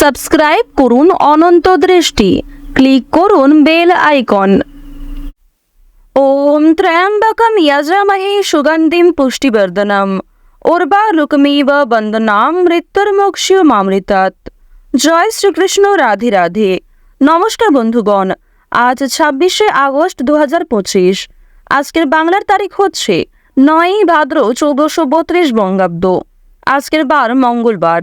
Subscribe করুন অনন্ত দৃষ্টি। Click করুন বেল আইকন। ওম ত্র্যম্বকম যজামহে সুগন্ধিম পুষ্টিবর্ধনম। উর্বারুকমিব বন্দনাম মৃত্যুর্মোক্ষমামৃতাৎ জয় শ্রীকৃষ্ণ, রাধে রাধে। নমস্কার বন্ধুগণ, আজ ছাব্বিশে আগস্ট দু পঁচিশ। আজকের বাংলার তারিখ হচ্ছে নয়ই ভাদ্র চৌদ্দশো বত্রিশ বঙ্গাব্দ। আজকের বার মঙ্গলবার।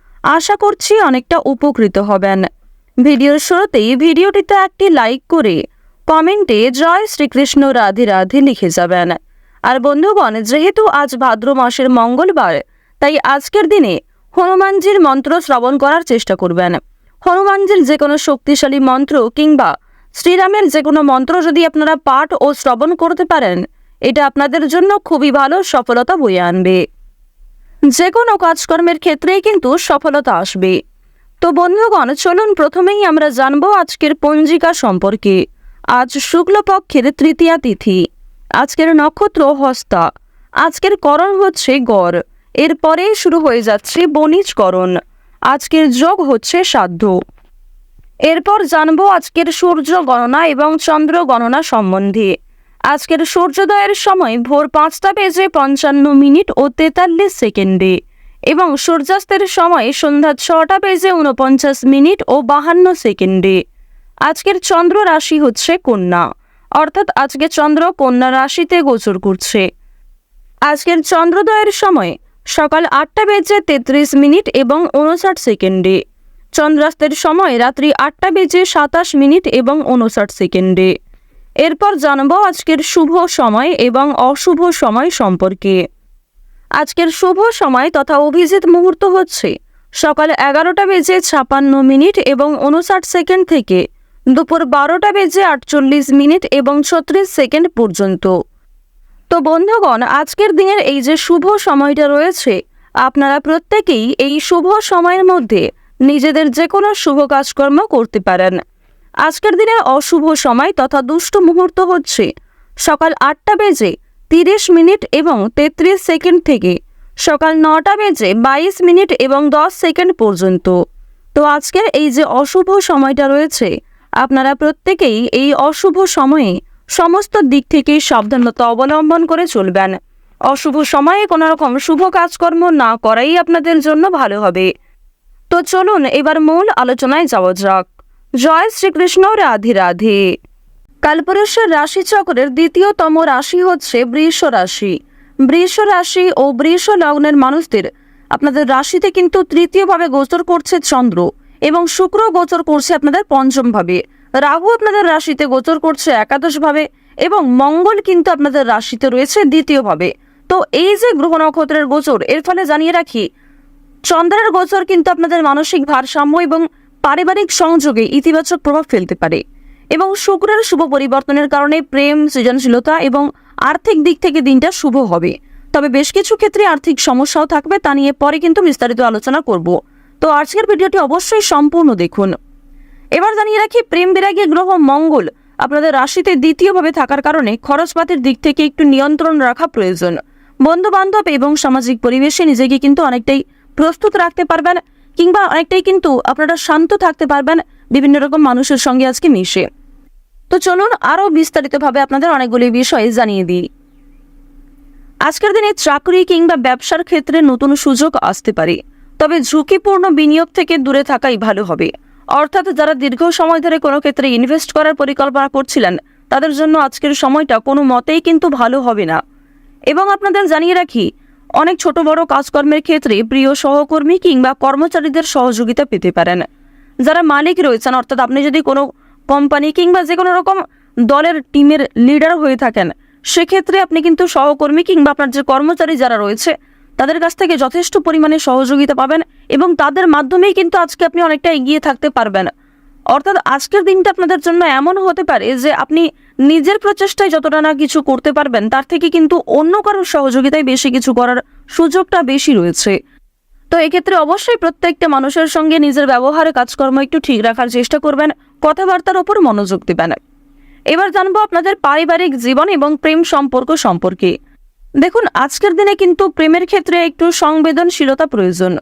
আশা করছি অনেকটা উপকৃত হবেন। ভিডিওর শুরুতেই ভিডিওটিতে একটি লাইক করে কমেন্টে জয় শ্রীকৃষ্ণ, রাধে রাধে লিখে যাবেন। আর বন্ধুগণ, যেহেতু আজ ভাদ্র মাসের মঙ্গলবার, তাই আজকের দিনে হনুমানজির মন্ত্র শ্রবণ করার চেষ্টা করবেন। হনুমানজির যে কোনো শক্তিশালী মন্ত্র কিংবা শ্রীরামের যে কোনো মন্ত্র যদি আপনারা পাঠ ও শ্রবণ করতে পারেন, এটা আপনাদের জন্য খুবই ভালো সফলতা বয়ে আনবে। যে কোনো কাজকর্মের ক্ষেত্রেই কিন্তু সফলতা আসবে। তো বন্ধুগণ, চলুন প্রথমেই আমরা জানব আজকের পঞ্জিকা সম্পর্কে। আজ শুক্লপক্ষের তৃতীয়া তিথি। আজকের নক্ষত্র হস্তা। আজকের করণ হচ্ছে গড়। এরপরে শুরু হয়ে যাচ্ছে বণিজকরণ। আজকের যোগ হচ্ছে সাধ্য। এরপর জানব আজকের সূর্য গণনা এবং চন্দ্র গণনা সম্বন্ধে। আজকের সূর্যোদয়ের সময় ভোর পাঁচটা বেজে পঞ্চান্ন মিনিট ও তেতাল্লিশ সেকেন্ডে এবং সূর্যাস্তের সময় সন্ধ্যা ছটা বেজে উনপঞ্চাশ মিনিট ও বাহান্ন সেকেন্ডে। আজকের চন্দ্র রাশি হচ্ছে কন্যা, অর্থাৎ আজকে চন্দ্র কন্যা রাশিতে গোচর করছে। আজকের চন্দ্রোদয়ের সময় সকাল আটটা বেজে তেত্রিশ মিনিট এবং উনষাট সেকেন্ডে। চন্দ্রাস্তের সময় রাত্রি আটটা বেজে সাতাশ মিনিট এবং উনষাট সেকেন্ডে। এরপর জানব আজকের শুভ সময় এবং অশুভ সময় সম্পর্কে। আজকের শুভ সময় তথা অভিজিৎ মুহূর্ত হচ্ছে সকাল এগারোটা বেজে ছাপান্ন মিনিট এবং উনষাট সেকেন্ড থেকে দুপুর বারোটা বেজে আটচল্লিশ মিনিট এবং ছত্রিশ সেকেন্ড পর্যন্ত। তো বন্ধুগণ, আজকের দিনের এই যে শুভ সময়টা রয়েছে, আপনারা প্রত্যেকেই এই শুভ সময়ের মধ্যে নিজেদের যে কোনো শুভ কাজকর্ম করতে পারেন। আজকের দিনের অশুভ সময় তথা দুষ্ট মুহূর্ত হচ্ছে সকাল আটটা বেজে তিরিশ মিনিট এবং তেত্রিশ সেকেন্ড থেকে সকাল নটা বেজে বাইশ মিনিট এবং দশ সেকেন্ড পর্যন্ত। তো আজকের এই যে অশুভ সময়টা রয়েছে, আপনারা প্রত্যেকেই এই অশুভ সময়ে সমস্ত দিক থেকে সাবধানতা অবলম্বন করে চলবেন। অশুভ সময়ে কোনো রকম শুভ কাজকর্ম না করাই আপনাদের জন্য ভালো হবে। তো চলুন এবার মূল আলোচনায় যাওয়া যাক। জয় শ্রীকৃষ্ণ, রাধে রাধে। কালপুরুষের রাশিচক্রের দ্বিতীয়তম রাশি হচ্ছে বৃষ রাশি বৃষ রাশি ও বৃষ লগ্নের মানুষদের আপনাদের রাশিতে কিন্তু তৃতীয়ভাবে গোচর করছে চন্দ্র এবং শুক্র গোচর করছে আপনাদের পঞ্চম ভাবে রাহু আপনাদের রাশিতে গোচর করছে একাদশ ভাবে এবং মঙ্গল কিন্তু আপনাদের রাশিতে রয়েছে দ্বিতীয় ভাবে তো এই যে গ্রহ নক্ষত্রের গোচর, এর ফলে জানিয়ে রাখি, চন্দ্রের গোচর কিন্তু আপনাদের মানসিক ভারসাম্য এবং পারিবারিক সংযোগে ইতিবাচক প্রভাব ফেলতে পারে এবং শুক্রের শুভ পরিবর্তনের কারণে প্রেম, সৃজনশীলতা এবং আর্থিক দিক থেকে দিনটা শুভ হবে। তবে বেশ কিছু ক্ষেত্রে আর্থিক সমস্যাও থাকবে, তা নিয়ে পরে কিন্তু বিস্তারিত আলোচনা করব। তো আজকের ভিডিওটি অবশ্যই সম্পূর্ণ দেখুন। এবার জানিয়ে রাখি, প্রেম বিরাগী গ্রহ মঙ্গল আপনাদের রাশিতে দ্বিতীয়ভাবে থাকার কারণে খরচপাতির দিক থেকে একটু নিয়ন্ত্রণ রাখা প্রয়োজন। বন্ধু বান্ধব এবং সামাজিক পরিবেশে নিজেকে কিন্তু অনেকটাই প্রস্তুত রাখতে পারবেন। কিংবা অনেকটাই কিন্তু আপনারা শান্ত থাকতে পারবেন বিভিন্ন রকম মানুষের সঙ্গে আজকে মিশে। তো চলুন আরও বিস্তারিতভাবে আপনাদের অনেকগুলি বিষয় জানিয়ে দিই। আজকের দিনে চাকরি কিংবা ব্যবসার ক্ষেত্রে নতুন সুযোগ আসতে পারে, তবে ঝুঁকিপূর্ণ বিনিয়োগ থেকে দূরে থাকাই ভালো হবে। অর্থাৎ যারা দীর্ঘ সময় ধরে কোনো ক্ষেত্রে ইনভেস্ট করার পরিকল্পনা করছিলেন, তাদের জন্য আজকের সময়টা কোনো মতেই কিন্তু ভালো হবে না। এবং আপনাদের জানিয়ে রাখি অনেক ছোট বড় কাজকর্মের ক্ষেত্রে প্রিয় সহকর্মী কিংবা কর্মচারীদের সহযোগিতা পেতে পারেন। যারা মালিক রয়েছেন, অর্থাৎ আপনি যদি কোনো কোম্পানি কিংবা যে কোনো রকম দলের টিমের লিডার হয়ে থাকেন, সেক্ষেত্রে আপনি কিন্তু সহকর্মী কিংবা আপনার যে কর্মচারী যারা রয়েছে, তাদের কাছ থেকে যথেষ্ট পরিমাণে সহযোগিতা পাবেন এবং তাদের মাধ্যমেই কিন্তু আজকে আপনি অনেকটা এগিয়ে থাকতে পারবেন। অর্থাৎ আজকের দিনটা আপনাদের জন্য এমন হতে পারে যে আপনি নিজের প্রচেষ্টায় যতটা না কিছু করতে পারবেন, তার থেকে কিন্তু অন্য কারোর সহযোগিতায় বেশি কিছু করার সুযোগটা বেশি রয়েছে। তো এক্ষেত্রে অবশ্যই প্রত্যেকটা মানুষের সঙ্গে নিজের ব্যবহার, কাজকর্ম একটু ঠিক রাখার চেষ্টা করবেন, কথাবার্তার ওপর মনোযোগ দেবেন। এবার জানব আপনাদের পারিবারিক জীবন এবং প্রেম সম্পর্ক সম্পর্কে। দেখুন, আজকের দিনে কিন্তু প্রেমের ক্ষেত্রে একটু সংবেদনশীলতা প্রয়োজন।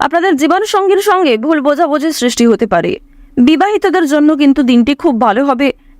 আপনাদের জীবন সঙ্গীর সঙ্গে ভুল বোঝাবুঝির সৃষ্টি হতে পারে। বিবাহিতদের জন্য কিন্তু দিনটি খুব ভালো হবে।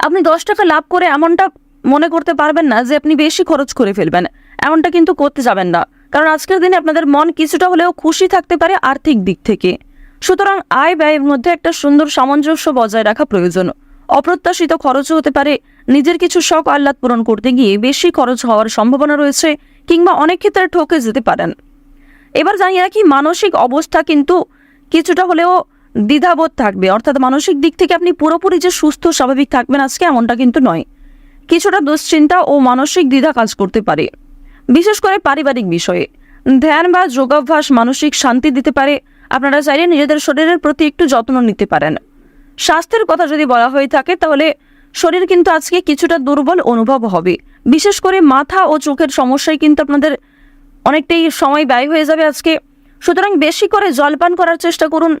আপনি দশ টাকা লাভ করে এমনটা মনে করতে পারবেন না যে আপনি বেশি খরচ করে ফেলবেন। এমনটা কিন্তু করতে যাবেন না। কারণ আজকের দিনে আপনাদের মন কিছুটা হলেও খুশি থাকতে পারে আর্থিক দিক থেকে। সুতরাং আয় ব্যয়ের মধ্যে একটা সুন্দর সামঞ্জস্য বজায় রাখা প্রয়োজন। অপ্রত্যাশিত খরচও হতে পারে। নিজের কিছু শখ আহ্লাদ পূরণ করতে গিয়ে বেশি খরচ হওয়ার সম্ভাবনা রয়েছে কিংবা অনেক ক্ষেত্রে ঠকে যেতে পারেন। এবার জানিয়ে রাখি মানসিক অবস্থা কিন্তু কিছুটা হলেও দ্বিধাবোধ থাকবে। অর্থাৎ মানসিক দিক থেকে আপনি পুরোপুরি যে সুস্থ, স্বাভাবিক থাকবেন আজকে এমনটা কিন্তু নয়। কিছুটা দুশ্চিন্তা ও মানসিক দ্বিধা কাজ করতে পারে। বিশেষ করে পারিবারিক বিষয়ে। ধ্যান বা যোগাভ্যাস মানসিক শান্তি দিতে পারে। আপনারা চাইলে নিজেদের শরীরের প্রতি একটু যত্ন নিতে পারেন। স্বাস্থ্যের কথা যদি বলা হয়ে থাকে, তাহলে শরীর কিন্তু আজকে কিছুটা দুর্বল অনুভব হবে। বিশেষ করে মাথা ও চোখের সমস্যায় কিন্তু আপনাদের অনেকটাই সময় ব্যয় হয়ে যাবে আজকে। সুতরাং বেশি করে জলপান করার চেষ্টা করুন।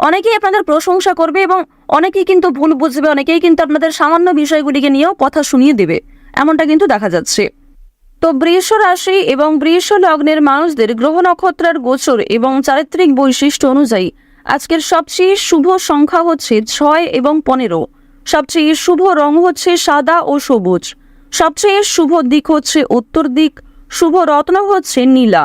অনেকেই আপনাদের প্রশংসা করবে এবং অনেকেই কিন্তু ভুল বুঝবে, অনেকেই কিন্তু আপনাদের সামান্য বিষয়গুলিকে নিয়েও কথা শুনিয়ে দেবে। এমনটা কিন্তু দেখা যাচ্ছে। তো বৃষ রাশি এবং বৃষ লগ্নের মানুষদের গ্রহ নক্ষত্রের গোচর এবং চারিত্রিক বৈশিষ্ট্য অনুযায়ী আজকের সবচেয়ে শুভ সংখ্যা হচ্ছে ছয় এবং পনেরো। সবচেয়ে শুভ রং হচ্ছে সাদা ও সবুজ। সবচেয়ে শুভ দিক হচ্ছে উত্তর দিক। শুভ রত্ন হচ্ছে নীলা।